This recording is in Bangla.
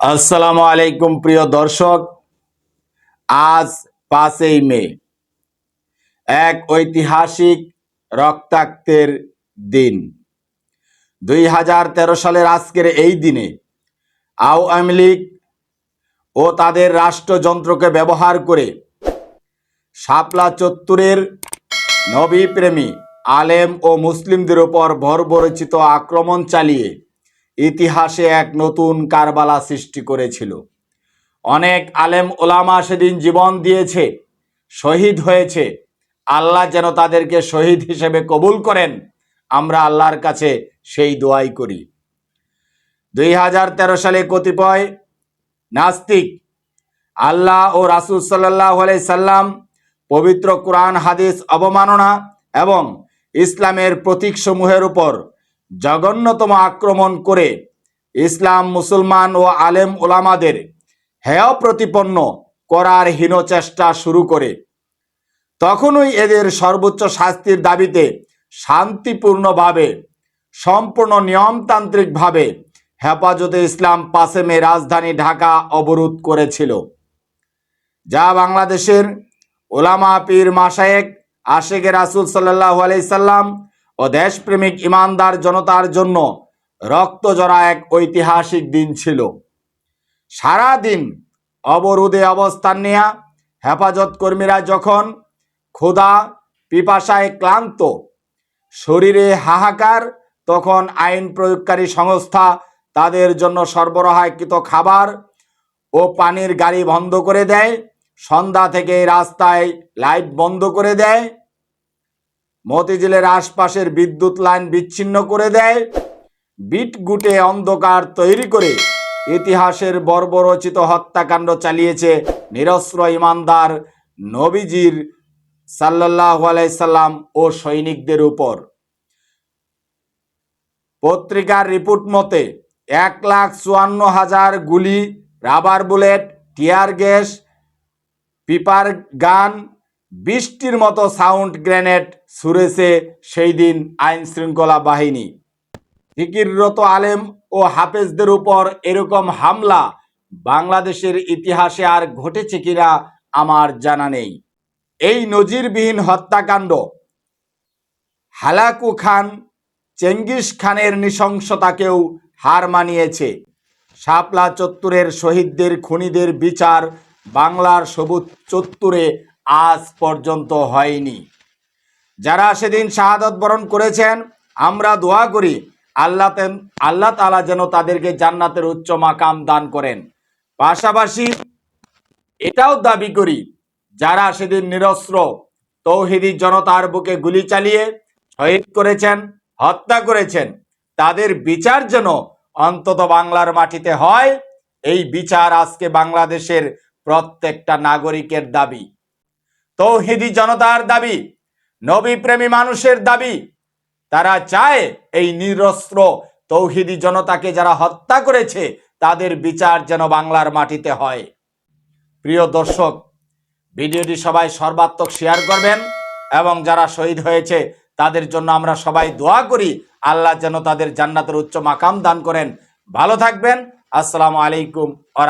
আসসালামু আলাইকুম, প্রিয় দর্শক। আজ পাঁচই মে, এক ঐতিহাসিক রক্তাক্তের দিন। দুই হাজার তেরো সালের আজকের এই দিনে আওয়ামী লীগ ও তাদের রাষ্ট্রযন্ত্রকে ব্যবহার করে শাপলা চত্বরের নবী প্রেমী আলেম ও মুসলিমদের উপর বর্বরচিত আক্রমণ চালিয়ে ইতিহাসে এক নতুন কারবালা সৃষ্টি করেছিল। অনেক আলেম ওলামা সেদিন জীবন দিয়েছে, শহীদ হয়েছে। আল্লাহ যেন তাদেরকে শহীদ হিসেবে কবুল করেন, আমরা আল্লাহর কাছে সেই দোয়াই করি। দুই হাজার তেরো সালে কতিপয় নাস্তিক আল্লাহ ও রাসুল সাল্লাহ সাল্লাম পবিত্র কোরআন, হাদিস, অবমাননা এবং ইসলামের প্রতীকসমূহের উপর জঘন্যতম আক্রমণ করে ইসলাম মুসলমান ও আলেম ওলামাদের হেয় প্রতিপন্ন করার হীন চেষ্টা শুরু করে। তখনই এদের সর্বোচ্চ শাস্তির দাবিতে শান্তিপূর্ণভাবে, সম্পূর্ণ নিয়মতান্ত্রিকভাবে হেফাজতে ইসলাম পাসেমে রাজধানী ঢাকা অবরোধ করেছিল, যা বাংলাদেশের ওলামা পীর মাসায়েক আশেকে রাসুল সাল্লাহ আলাইসাল্লাম ও দেশপ্রেমিক ইমানদার জনতার জন্য রক্তজরা এক ঐতিহাসিক দিন ছিল। সারা দিন অবরোধে অবস্থান নেয়া হেফাজত কর্মীরা যখন ক্ষুধা, পিপাসায় ক্লান্ত, শরীরে হাহাকার, তখন আইন প্রয়োগকারী সংস্থা তাদের জন্য সরবরাহকৃত খাবার ও পানির গাড়ি বন্ধ করে দেয়, সন্ধ্যা থেকে রাস্তায় লাইট বন্ধ করে দেয় মতিঝিলের আশপাশের বিদ্যুৎ লাইন বিচ্ছিন্ন করে দেয়। বিট গুটে অন্ধকার তৈরি করে ইতিহাসের বর্বরচিত হত্যাকাণ্ড চালিয়েছে নিরস্ত্র ইমানদার নবীজির সাল্লাহ আলাইসাল্লাম ও সৈনিকদের উপর। পত্রিকার রিপোর্ট মতে, এক লাখ চুয়ান্ন হাজার গুলি, rubber bullet, tear gas, pepper gun বৃষ্টির মতো সাউন্ড গ্রেনেড ছুড়েছে সেই দিন আইন শৃঙ্খলা বাহিনী। ফিকিররত আলেম ও হাফেজদের উপর এরকম হামলা বাংলাদেশের ইতিহাসে আর ঘটেছে কিনা আমার জানা নেই। এই নজিরবিহীন হত্যাকাণ্ড, হালাকু খান, চেঙ্গিস খানের নৃশংসতাকেও হার মানিয়েছে। শাপলা চত্বরের শহীদদের, খুনিদের বিচার বাংলার সবুজ চত্বরে আজ পর্যন্ত হয়নি। যারা সেদিন শাহাদত বরণ করেছেন, আমরা দোয়া করি আল্লাহ আল্লাহ তালা যেন তাদেরকে জান্নাতের উচ্চ মাকাম দান করেন। পাশাপাশি এটাও দাবি করি, যারা সেদিন নিরস্ত্র, তৌহিদি জনতার বুকে গুলি চালিয়ে শহীদ করেছেন, হত্যা করেছেন, তাদের বিচার যেন অন্তত বাংলার মাটিতে হয়, এই বিচার আজকে বাংলাদেশের প্রত্যেকটা নাগরিকের দাবি। তৌহিদি জনতার দাবি, নবী প্রেমী মানুষের দাবি, তারা চায় এই নিরস্ত্র তৌহিদি জনতাকে যারা হত্যা করেছে, তাদের বিচার যেন বাংলার মাটিতে হয়। প্রিয় দর্শক, ভিডিওটি সবাই সর্বাত্মক শেয়ার করবেন এবং যারা শহীদ হয়েছে, তাদের জন্য আমরা সবাই দোয়া করি, আল্লাহ যেন তাদের জান্নাতের উচ্চ মাকাম দান করেন। ভালো থাকবেন, আসসালামু আলাইকুম আ